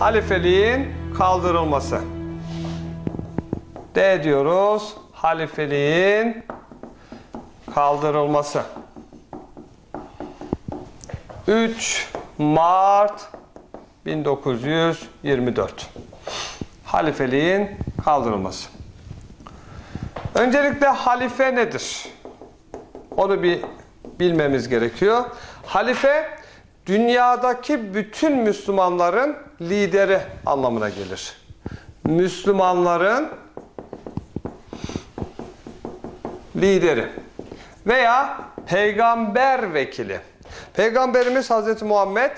Halifeliğin kaldırılması. D diyoruz. Halifeliğin kaldırılması. 3 Mart 1924. Halifeliğin kaldırılması. Öncelikle halife nedir? Onu bir bilmemiz gerekiyor. Halife dünyadaki bütün Müslümanların lideri anlamına gelir. Müslümanların lideri veya peygamber vekili. Peygamberimiz Hazreti Muhammed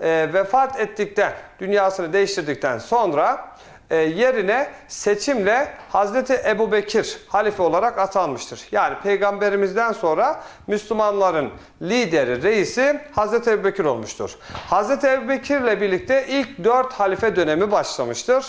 e, vefat ettikten, dünyasını değiştirdikten sonra yerine seçimle Hazreti Ebu Bekir halife olarak atanmıştır. Yani peygamberimizden sonra Müslümanların lideri, reisi Hazreti Ebu Bekir olmuştur. Hazreti Ebu Bekir ile birlikte ilk dört halife dönemi başlamıştır.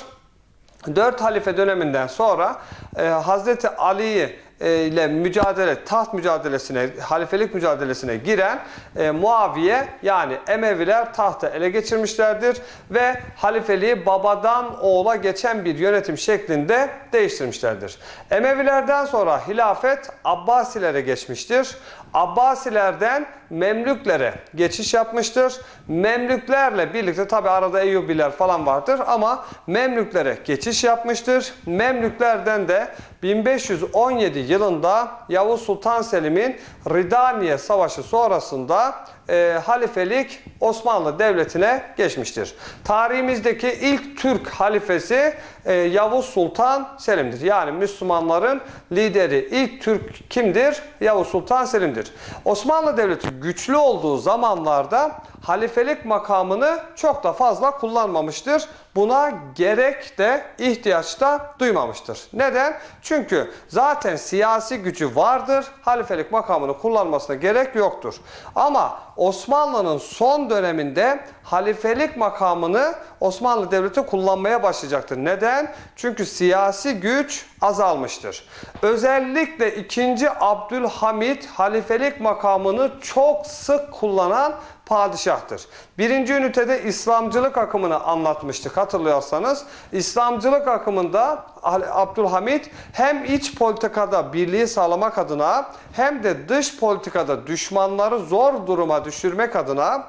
Dört halife döneminden sonra e, Hazreti Ali'yi e, ile mücadele, taht mücadelesine, halifelik mücadelesine giren e, Muaviye yani Emeviler tahtı ele geçirmişlerdir ve halifeliği babadan oğula geçen bir yönetim şeklinde değiştirmişlerdir. Emevilerden sonra hilafet Abbasilere geçmiştir. Abbasilerden Memlüklere geçiş yapmıştır. Memlüklerle birlikte tabi arada Eyyubiler falan vardır ama Memlüklere geçiş yapmıştır. Memlüklerden de 1517 yılında Yavuz Sultan Selim'in Ridaniye Savaşı sonrasında e, halifelik Osmanlı Devleti'ne geçmiştir. Tarihimizdeki ilk Türk halifesi e, Yavuz Sultan Selim'dir. Yani Müslümanların lideri ilk Türk kimdir? Yavuz Sultan Selim'dir. Osmanlı Devleti güçlü olduğu zamanlarda halifelik makamını çok da fazla kullanmamıştır. Buna gerek de ihtiyaç da duymamıştır. Neden? Çünkü zaten siyasi gücü vardır. Halifelik makamını kullanmasına gerek yoktur. Ama Osmanlı'nın son döneminde halifelik makamını Osmanlı Devleti kullanmaya başlayacaktır. Neden? Çünkü siyasi güç azalmıştır. Özellikle 2. Abdülhamit halifelik makamını çok sık kullanan padişahtır. Birinci ünitede İslamcılık akımını anlatmıştık hatırlıyorsanız. İslamcılık akımında Abdülhamit hem iç politikada birliği sağlamak adına hem de dış politikada düşmanları zor duruma düşürmek adına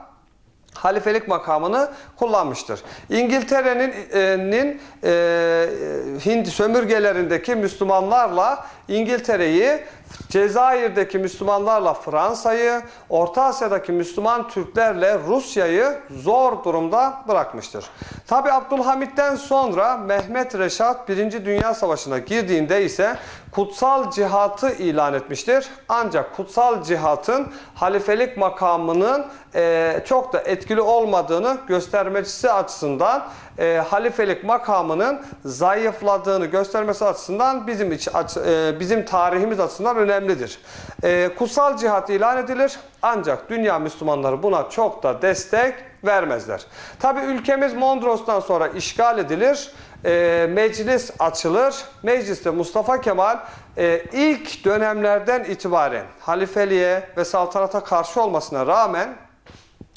halifelik makamını kullanmıştır. İngiltere'nin e, Hind sömürgelerindeki Müslümanlarla İngiltere'yi Cezayir'deki Müslümanlarla Fransa'yı, Orta Asya'daki Müslüman Türklerle Rusya'yı zor durumda bırakmıştır. Tabi Abdülhamit'ten sonra Mehmet Reşat 1. Dünya Savaşı'na girdiğinde ise kutsal cihatı ilan etmiştir. Ancak kutsal cihatın halifelik makamının e, çok da etkili olmadığını göstermesi açısından e, halifelik makamının zayıfladığını göstermesi açısından bizim iç, aç, e, bizim tarihimiz açısından önemlidir. E, kutsal cihat ilan edilir ancak dünya Müslümanları buna çok da destek vermezler. Tabi ülkemiz Mondros'tan sonra işgal edilir. E, meclis açılır. Mecliste Mustafa Kemal e, ilk dönemlerden itibaren halifeliğe ve saltanata karşı olmasına rağmen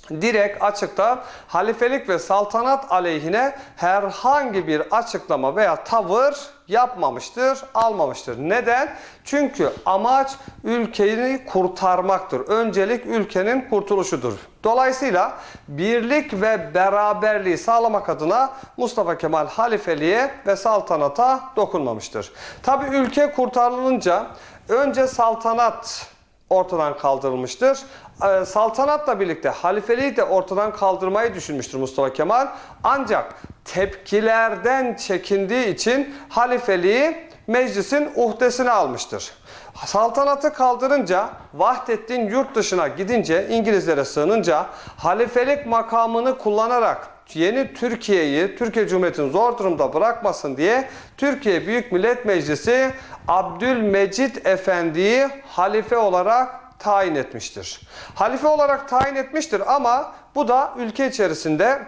direkt açıkta halifelik ve saltanat aleyhine herhangi bir açıklama veya tavır yapmamıştır, almamıştır. Neden? Çünkü amaç ülkeyi kurtarmaktır. Öncelik ülkenin kurtuluşudur. Dolayısıyla birlik ve beraberliği sağlamak adına Mustafa Kemal halifeliğe ve saltanata dokunmamıştır. Tabi ülke kurtarılınca önce saltanat ortadan kaldırılmıştır. Ee, saltanatla birlikte halifeliği de ortadan kaldırmayı düşünmüştür Mustafa Kemal. Ancak tepkilerden çekindiği için halifeliği meclisin uhdesine almıştır. Saltanatı kaldırınca Vahdettin yurt dışına gidince İngilizlere sığınınca halifelik makamını kullanarak yeni Türkiye'yi, Türkiye Cumhuriyeti'ni zor durumda bırakmasın diye Türkiye Büyük Millet Meclisi Abdülmecit Efendi'yi halife olarak tayin etmiştir. Halife olarak tayin etmiştir ama bu da ülke içerisinde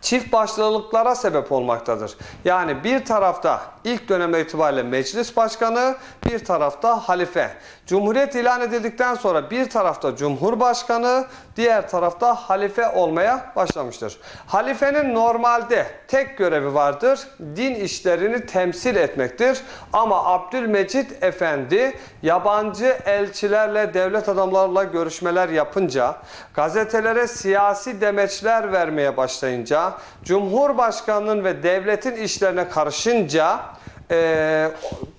çift başlılıklara sebep olmaktadır. Yani bir tarafta ilk dönem itibariyle meclis başkanı, bir tarafta halife. Cumhuriyet ilan edildikten sonra bir tarafta cumhurbaşkanı, diğer tarafta halife olmaya başlamıştır. Halifenin normalde tek görevi vardır, din işlerini temsil etmektir. Ama Abdülmecit Efendi yabancı elçilerle, devlet adamlarla görüşmeler yapınca, gazetelere siyasi demeçler vermeye başlayınca, Cumhurbaşkanının ve devletin işlerine karışınca e,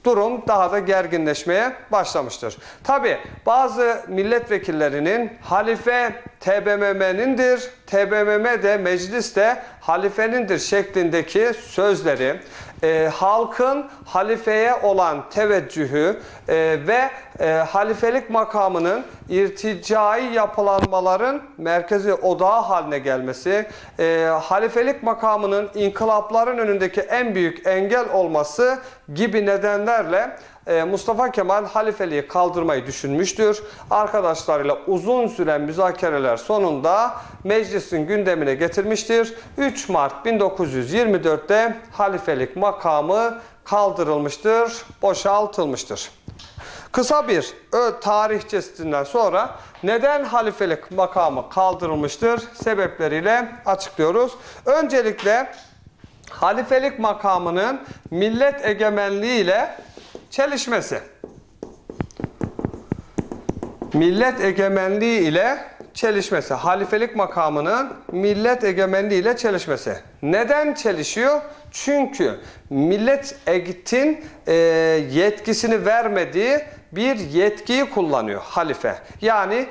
durum daha da gerginleşmeye başlamıştır. Tabi bazı milletvekillerinin halife TBMM'nindir, TBMM de meclis de halifenindir şeklindeki sözleri e, halkın halifeye olan teveccühü e, ve e, halifelik makamının irticai yapılanmaların merkezi odağı haline gelmesi, e, halifelik makamının inkılapların önündeki en büyük engel olması gibi nedenlerle Mustafa Kemal halifeliği kaldırmayı düşünmüştür. Arkadaşlarıyla uzun süren müzakereler sonunda meclisin gündemine getirmiştir. 3 Mart 1924'te halifelik makamı kaldırılmıştır, boşaltılmıştır. Kısa bir ö tarihçesinden sonra neden halifelik makamı kaldırılmıştır sebepleriyle açıklıyoruz. Öncelikle halifelik makamının millet egemenliği ile çelişmesi. Millet egemenliği ile çelişmesi. Halifelik makamının millet egemenliği ile çelişmesi. Neden çelişiyor? Çünkü millet egitin e, yetkisini vermediği bir yetkiyi kullanıyor halife. Yani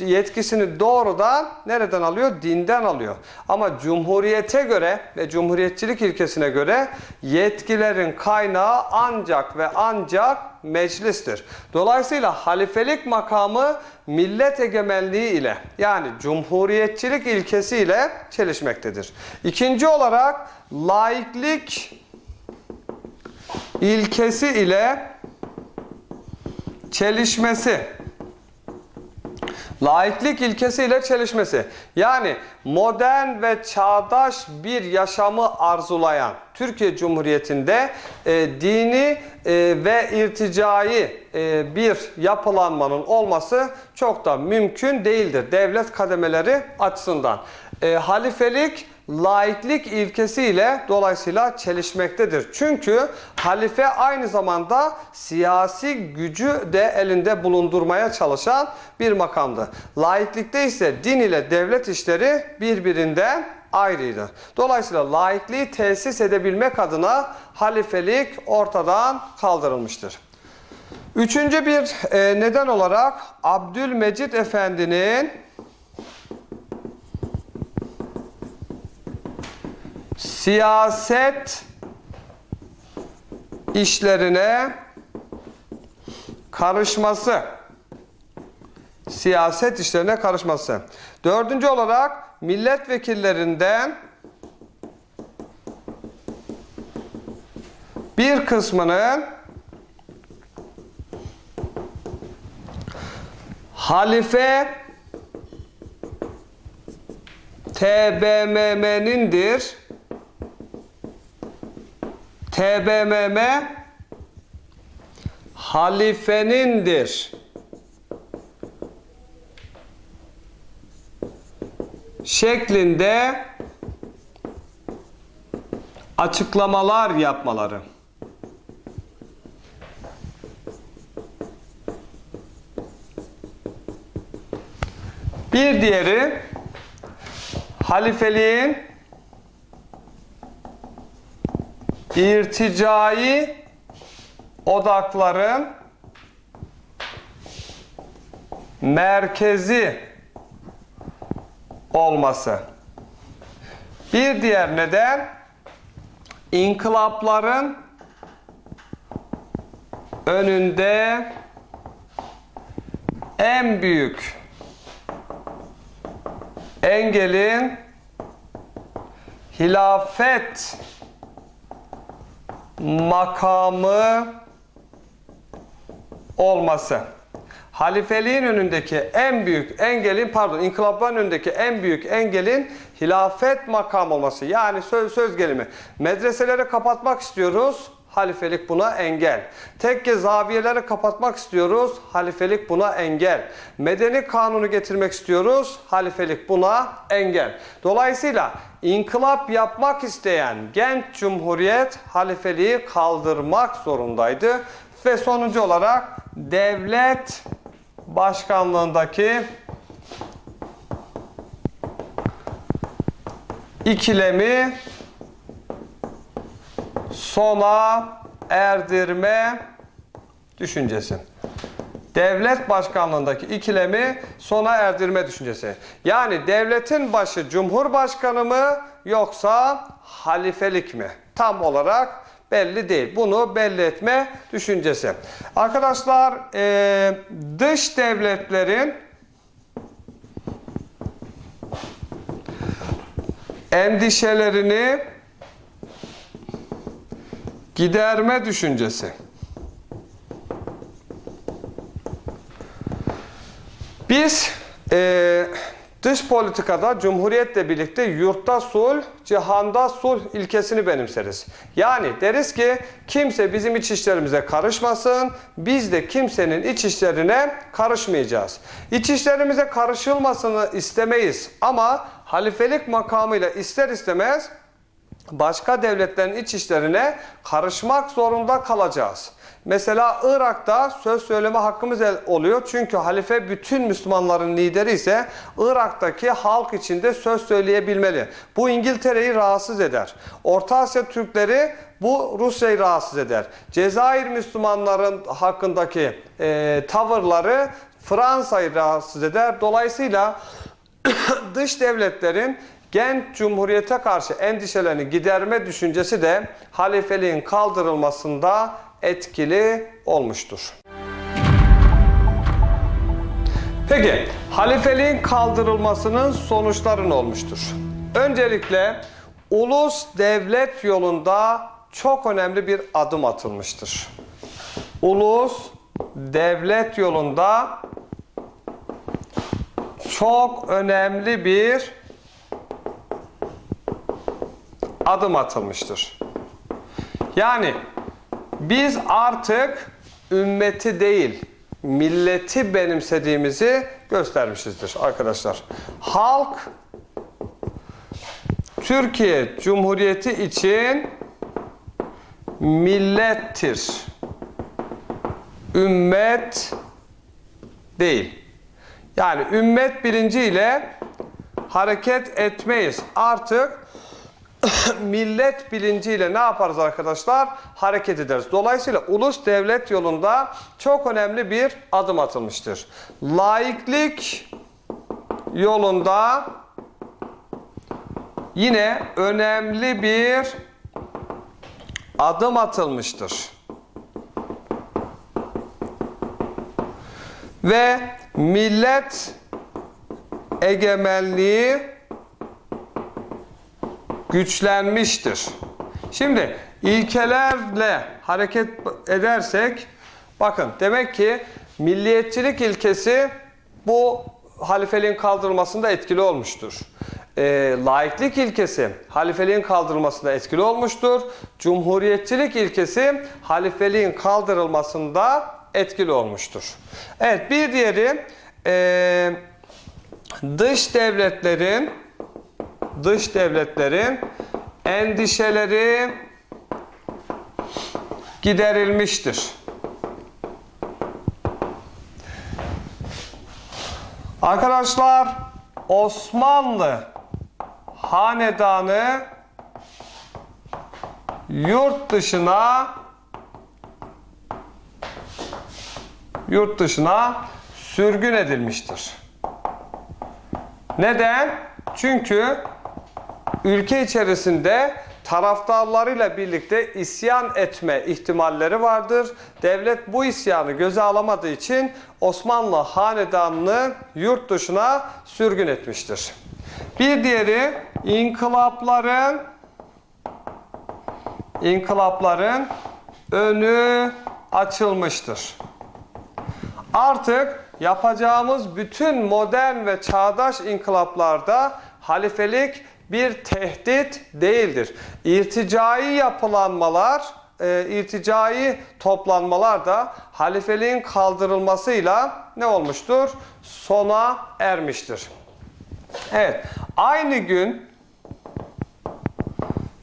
yetkisini doğrudan nereden alıyor? Dinden alıyor. Ama cumhuriyete göre ve cumhuriyetçilik ilkesine göre yetkilerin kaynağı ancak ve ancak meclistir. Dolayısıyla halifelik makamı millet egemenliği ile yani cumhuriyetçilik ilkesi ile çelişmektedir. İkinci olarak laiklik ilkesi ile çelişmesi. Laiklik ilkesiyle çelişmesi. Yani modern ve çağdaş bir yaşamı arzulayan Türkiye Cumhuriyeti'nde e, dini e, ve irticai e, bir yapılanmanın olması çok da mümkün değildir. Devlet kademeleri açısından. E, halifelik laiklik ilkesiyle dolayısıyla çelişmektedir. Çünkü halife aynı zamanda siyasi gücü de elinde bulundurmaya çalışan bir makamdı. Laiklikte ise din ile devlet işleri birbirinden ayrıydı. Dolayısıyla laikliği tesis edebilmek adına halifelik ortadan kaldırılmıştır. Üçüncü bir e, neden olarak Abdülmecit Efendi'nin siyaset işlerine karışması. Siyaset işlerine karışması. Dördüncü olarak milletvekillerinden bir kısmının halife TBMM'nindir TBMM halifenindir. şeklinde açıklamalar yapmaları. Bir diğeri halifeliğin irticai odakların merkezi olması. Bir diğer neden inkılapların önünde en büyük engelin hilafet makamı olması. halifeliğin önündeki en büyük engelin pardon inkılapların önündeki en büyük engelin hilafet makam olması. Yani söz, söz gelimi medreseleri kapatmak istiyoruz. Halifelik buna engel. Tekke zaviyeleri kapatmak istiyoruz. Halifelik buna engel. Medeni kanunu getirmek istiyoruz. Halifelik buna engel. Dolayısıyla inkılap yapmak isteyen genç cumhuriyet halifeliği kaldırmak zorundaydı. Ve sonuncu olarak devlet başkanlığındaki ikilemi sona erdirme düşüncesi. Devlet başkanlığındaki ikilemi sona erdirme düşüncesi. Yani devletin başı cumhurbaşkanı mı yoksa halifelik mi? Tam olarak belli değil. Bunu belli etme düşüncesi. Arkadaşlar e, dış devletlerin endişelerini giderme düşüncesi. Biz e, dış politikada Cumhuriyetle birlikte yurtta sulh, cihanda sulh ilkesini benimseriz. Yani deriz ki kimse bizim iç işlerimize karışmasın, biz de kimsenin iç işlerine karışmayacağız. İç işlerimize karışılmasını istemeyiz ama halifelik makamıyla ister istemez başka devletlerin iç işlerine karışmak zorunda kalacağız. Mesela Irak'ta söz söyleme hakkımız oluyor. Çünkü halife bütün Müslümanların lideri ise Irak'taki halk içinde söz söyleyebilmeli. Bu İngiltere'yi rahatsız eder. Orta Asya Türkleri bu Rusya'yı rahatsız eder. Cezayir Müslümanların hakkındaki e, tavırları Fransa'yı rahatsız eder. Dolayısıyla dış devletlerin genç cumhuriyete karşı endişelerini giderme düşüncesi de halifeliğin kaldırılmasında etkili olmuştur. Peki halifeliğin kaldırılmasının sonuçları ne olmuştur? Öncelikle ulus devlet yolunda çok önemli bir adım atılmıştır. Ulus devlet yolunda çok önemli bir adım atılmıştır. Yani biz artık ümmeti değil, milleti benimsediğimizi göstermişizdir arkadaşlar. Halk Türkiye Cumhuriyeti için millettir. Ümmet değil. Yani ümmet bilinciyle hareket etmeyiz. Artık millet bilinciyle ne yaparız arkadaşlar? Hareket ederiz. Dolayısıyla ulus devlet yolunda çok önemli bir adım atılmıştır. Laiklik yolunda yine önemli bir adım atılmıştır. Ve millet egemenliği güçlenmiştir. Şimdi ilkelerle hareket edersek bakın demek ki milliyetçilik ilkesi bu halifeliğin kaldırılmasında etkili olmuştur. E, laiklik ilkesi halifeliğin kaldırılmasında etkili olmuştur. Cumhuriyetçilik ilkesi halifeliğin kaldırılmasında etkili olmuştur. Evet bir diğeri e, dış devletlerin dış devletlerin endişeleri giderilmiştir. Arkadaşlar Osmanlı hanedanı yurt dışına yurt dışına sürgün edilmiştir. Neden? Çünkü ülke içerisinde taraftarlarıyla birlikte isyan etme ihtimalleri vardır. Devlet bu isyanı göze alamadığı için Osmanlı hanedanını yurt dışına sürgün etmiştir. Bir diğeri inkılapların inkılapların önü açılmıştır. Artık yapacağımız bütün modern ve çağdaş inkılaplarda halifelik bir tehdit değildir. İrticai yapılanmalar, e, irticai toplanmalar da halifeliğin kaldırılmasıyla ne olmuştur? Sona ermiştir. Evet, aynı gün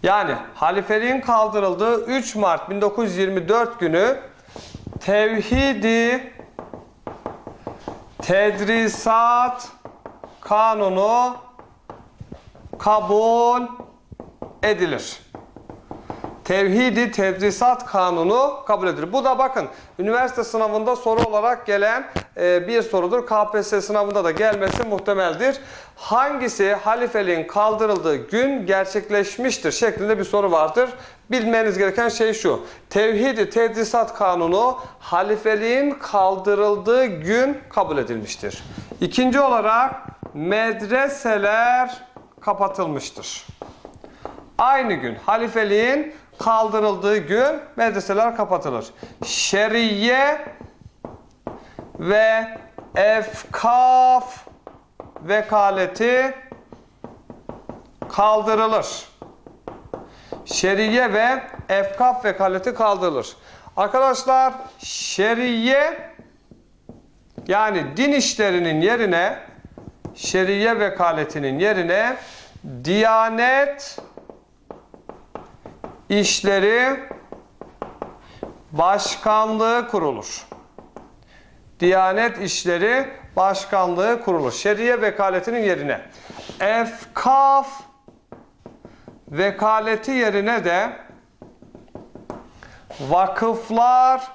yani halifeliğin kaldırıldığı 3 Mart 1924 günü Tevhidi Tedrisat Kanunu kabul edilir. Tevhidi Tedrisat Kanunu kabul edilir. Bu da bakın üniversite sınavında soru olarak gelen e, bir sorudur. KPSS sınavında da gelmesi muhtemeldir. Hangisi halifeliğin kaldırıldığı gün gerçekleşmiştir şeklinde bir soru vardır. Bilmeniz gereken şey şu. Tevhidi Tedrisat Kanunu halifeliğin kaldırıldığı gün kabul edilmiştir. İkinci olarak medreseler kapatılmıştır. Aynı gün halifeliğin kaldırıldığı gün medreseler kapatılır. Şeriye ve efkaf vekaleti kaldırılır. Şeriye ve efkaf vekaleti kaldırılır. Arkadaşlar şeriye yani din işlerinin yerine şeriye vekaletinin yerine Diyanet İşleri Başkanlığı kurulur. Diyanet İşleri Başkanlığı kurulur. Şeriye vekaletinin yerine. Efkaf vekaleti yerine de Vakıflar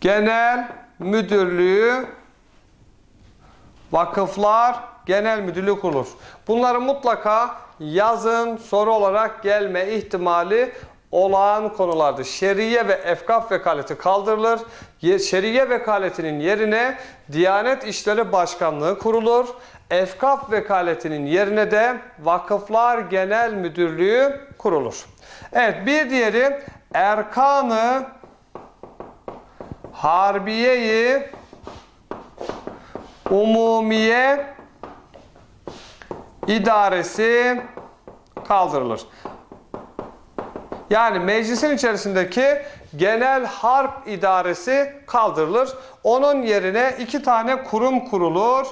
Genel Müdürlüğü Vakıflar Genel Müdürlüğü kurulur. Bunları mutlaka yazın soru olarak gelme ihtimali olağan konulardır. Şeriye ve efkaf vekaleti kaldırılır. Ye- Şeriye vekaletinin yerine Diyanet İşleri Başkanlığı kurulur. Efkaf vekaletinin yerine de Vakıflar Genel Müdürlüğü kurulur. Evet bir diğeri Erkanı Harbiyeyi Umumiye idaresi kaldırılır. Yani meclisin içerisindeki genel harp idaresi kaldırılır. Onun yerine iki tane kurum kurulur.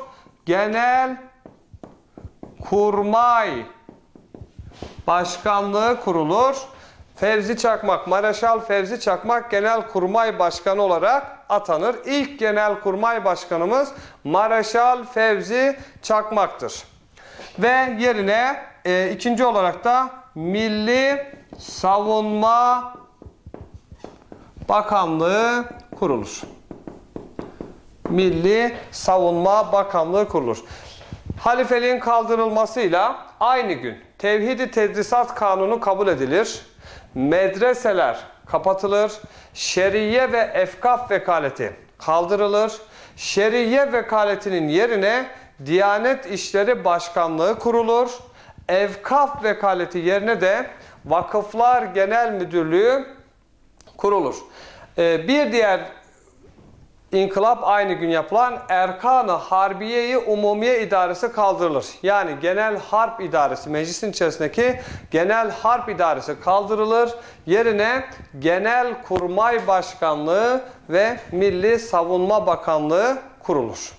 Genel kurmay başkanlığı kurulur. Fevzi Çakmak, Mareşal Fevzi Çakmak Genel Kurmay Başkanı olarak atanır. İlk Genel Kurmay Başkanımız Mareşal Fevzi Çakmak'tır. Ve yerine e, ikinci olarak da Milli Savunma Bakanlığı kurulur. Milli Savunma Bakanlığı kurulur. Halifeliğin kaldırılmasıyla aynı gün Tevhidi Tedrisat Kanunu kabul edilir. Medreseler kapatılır. Şeriye ve efkaf vekaleti kaldırılır. Şeriye vekaletinin yerine Diyanet İşleri Başkanlığı kurulur. Evkaf vekaleti yerine de Vakıflar Genel Müdürlüğü kurulur. Ee, bir diğer İnkılap aynı gün yapılan Erkan-ı Harbiye-i Umumiye İdaresi kaldırılır. Yani Genel Harp İdaresi, meclisin içerisindeki Genel Harp İdaresi kaldırılır. Yerine Genel Kurmay Başkanlığı ve Milli Savunma Bakanlığı kurulur.